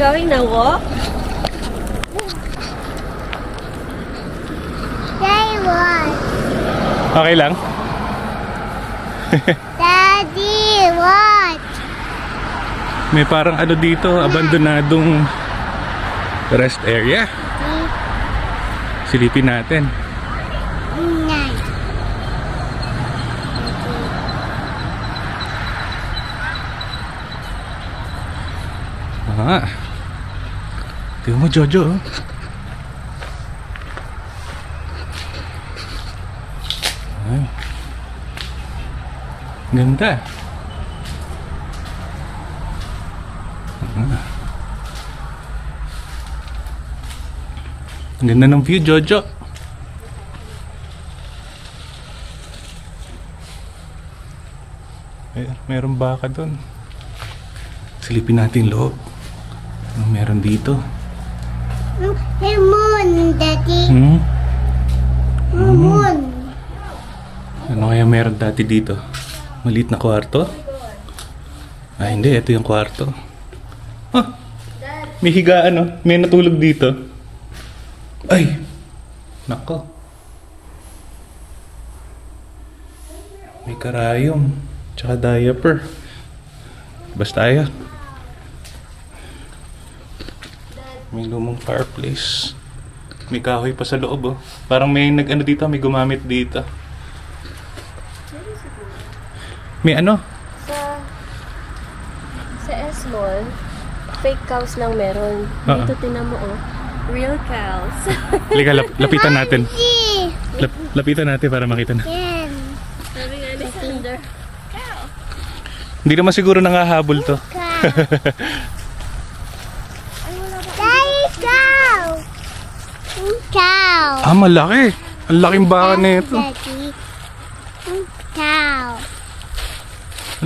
going now? Walk? Daddy, what? Okay lang? Daddy, what? May parang ano dito, abandonadong rest area. Silipin natin. Ah. Tingnan mo, Jojo. oh. Ay. Ganda. Ah. Ang Ganda ng view, Jojo. May, meron baka doon. Silipin natin loob. Ano meron dito? Hey, moon, Daddy. Hmm? Moon. Ano kaya meron dati dito? Maliit na kwarto? Ah, hindi. Ito yung kwarto. Ah! May higaan, no? May natulog dito. Ay! Nako. May karayom. Tsaka diaper. Basta tayo. May lumang fireplace. May kahoy pa sa loob, oh. Parang may nag-ano dito, may gumamit dito. May ano? Sa... Sa S-Mall, fake cows lang meron. Oo. Dito tinan mo, oh. Real cows. Halika, lap- lapitan natin. Lap- lapitan natin para makita na. Yan. Sabi nga ni Sander. Hindi naman siguro nangahabol to. Daddy, cow. Cow. Ah, malaki. Ang laking baka na ito. Daddy. Cow.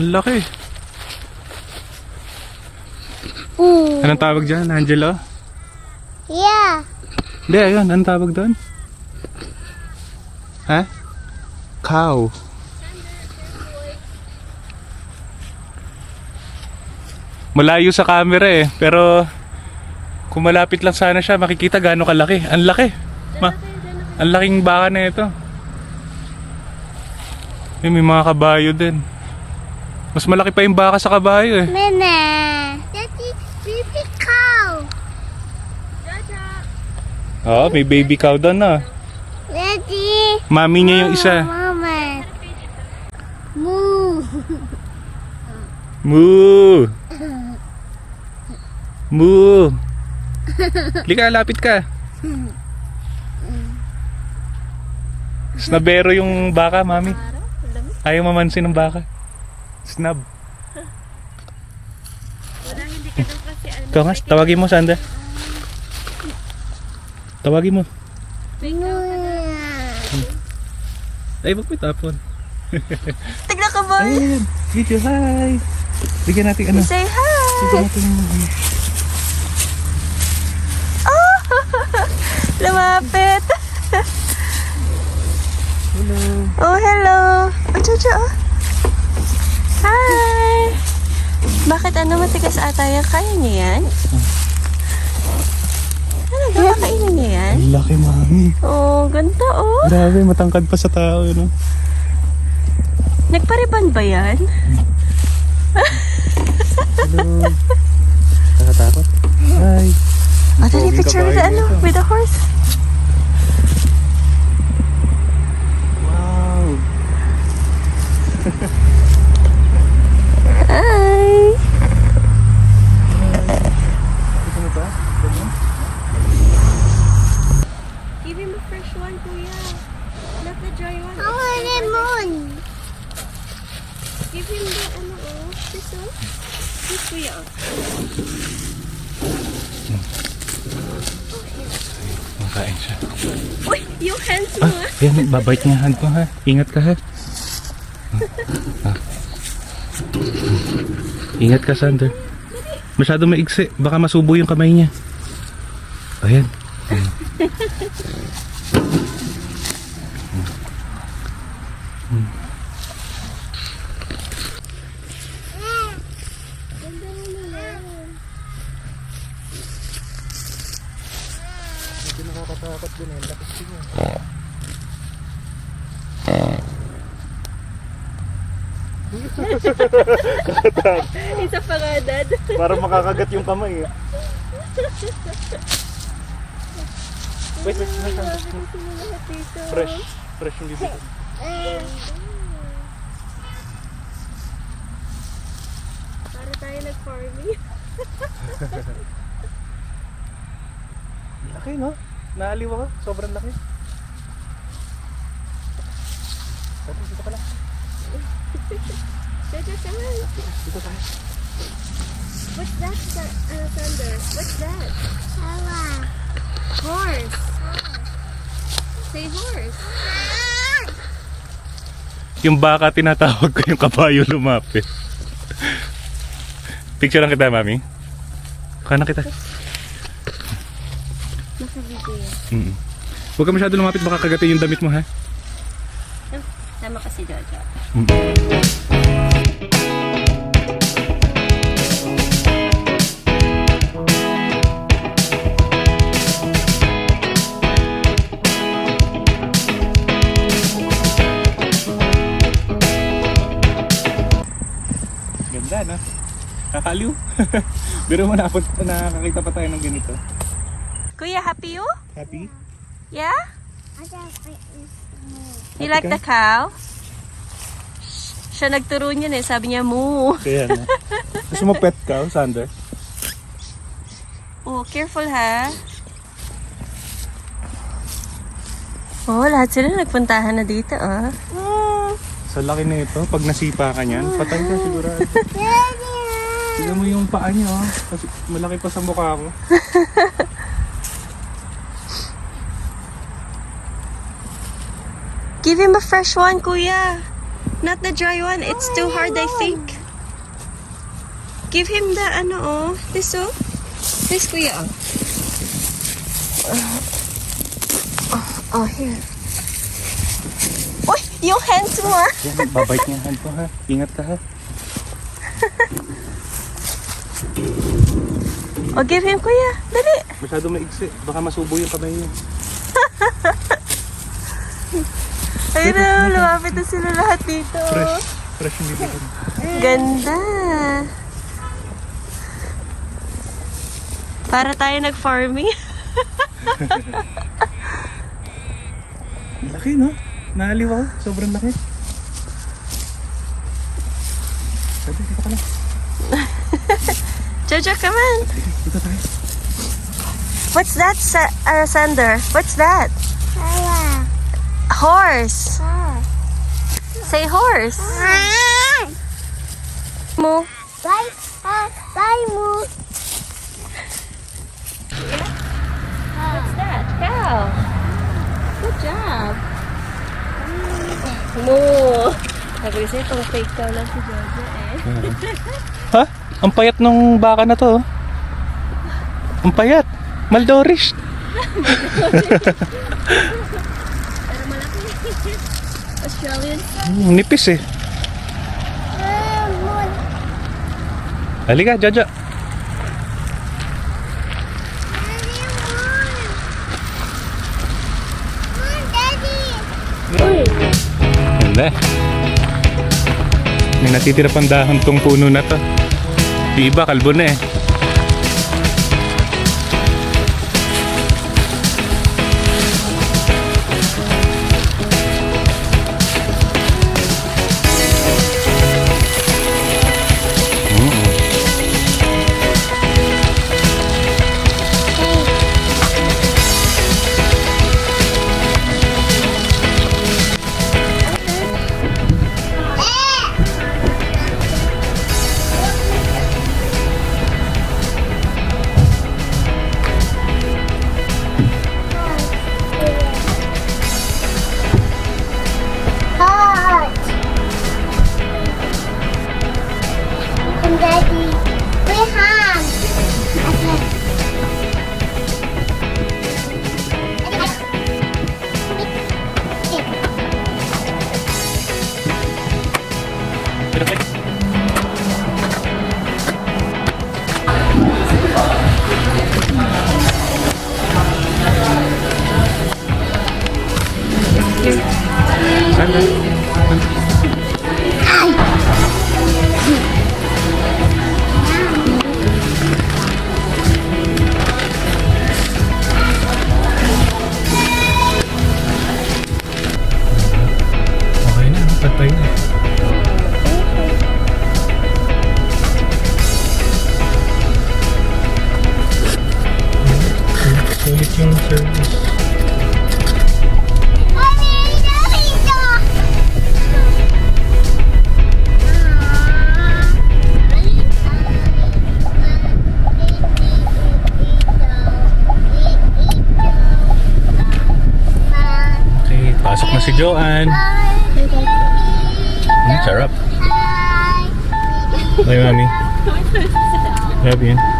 Ang laki. Mm. Anong tawag dyan, Angelo? Yeah. Hindi, ayun. Anong tawag doon? Ha? Cow. Malayo sa camera eh. Pero kung malapit lang sana siya, makikita gaano kalaki. Ang laki. Ma ang laking baka na ito. Eh, may mga kabayo din. Mas malaki pa yung baka sa kabayo eh. Mama. Daddy, baby cow. Oo, may baby cow doon na. Daddy. Mami niya yung isa. Mama. Moo. Moo! Moo! Lika, lapit ka. Snabero yung baka, mami. Ayaw mamansin ng baka. Snab. Ito nga, tawagin mo, Sandra. Tawagin mo. Ay, wag mo itapon. Tignan ka ba? Ayun, video, hi! Bigyan natin ano. Say hi! Bigyan natin ano. Lumapit! Hello. Oh, hello! Oh, Jojo, oh. Hi! Bakit ano matigas ata yan? Kaya niya yan? Ano ba? Kakainin niya yan? Ang laki, mami. Oh, ganda oh. Grabe, matangkad pa sa tao, no? Nagpariban ba yan? Hello. Nakatakot? Hi. Oh, dali picture with ano, with the horse. Hi! Give him a fresh one, kuya. Not the dry one. I want moon. Give him the, ano, oh. This one. This, kuya, oh. Makain siya. Uy, yung hands mo, Ah, ah. yan, babait niya hand mo ha. Ingat ka ha. Ah. Ingat ka, Sander. Masyado maigsi. Baka masubo yung kamay niya. Ayan. Nakakatakot din eh. Lakas din eh. Isa pa nga, Dad. Para makakagat yung kamay eh. Wait, wait, wait. Fresh. Fresh yung bibig. Para tayo nag-farming. Laki no? Naaliw ako. Sobrang laki. Dito ka lang. Dada, come on. Dito. What's that, uh, Thunder? What's that? Sawa. Horse. Say horse. Yung baka tinatawag ko yung kabayo lumapit. Picture lang kita, mami. Kana kita. Naka-video yan. Mm. Huwag ka masyado lumapit, baka kagatin yung damit mo, ha? Tama kasi, Jojo. Ganda, no? Kakaliw. Pero mo napot, nakakakita pa tayo ng ganito. Kuya, happy you? Happy? Yeah? I just like this. You like the cow? Siya nagturo niyan eh. Sabi niya, moo. Kaya na. Gusto mo pet ka, Sander? Oh, careful ha. Oh, lahat sila nagpuntahan na dito, ah. Sa laki na ito, pag nasipa ka niyan, patay ka sigurado. Tignan mo yung paa niya, oh. Kasi malaki pa sa mukha ko. Give him a fresh one, kuya. Not the dry one. It's too hard, I think. Give him the ano, oh. This, oh. This, kuya, oh. Oh, oh, here. Uy, yung hands mo, ah. Yan, babait niya hand ko, ha? Ingat ka, ha? Oh, give him, kuya. Dali. Masyado maigsi. Baka masubo yung kamay niya. Ayun na, lumapit na sila lahat dito. Fresh. Fresh yung bibig ko. Ganda. Para tayo nag-farming. Laki, no? Naaliw ako. Sobrang laki. Sabi, dito ka lang. Jojo, come on. Dito tayo. What's that, Sa- uh, Sander? What's that? Horse. Say horse. Mo. Bye. Ah. Bye, Moo. What's that? Cow. Good job. Mo. Sabi kasi itong fake cow lang si Jojo eh. Ha? Ang payat nung baka na to. oh. Ang payat. Malnourished. Australian. Hmm, nipis eh. Halika, Jaja. Ganda. May natitira pang dahon tong puno na to. Yung iba, kalbo na eh. Patay na. Sulit yung service. Pasok na si Joanne. Hmm, sarap. Hi. Bye, mami. Love you.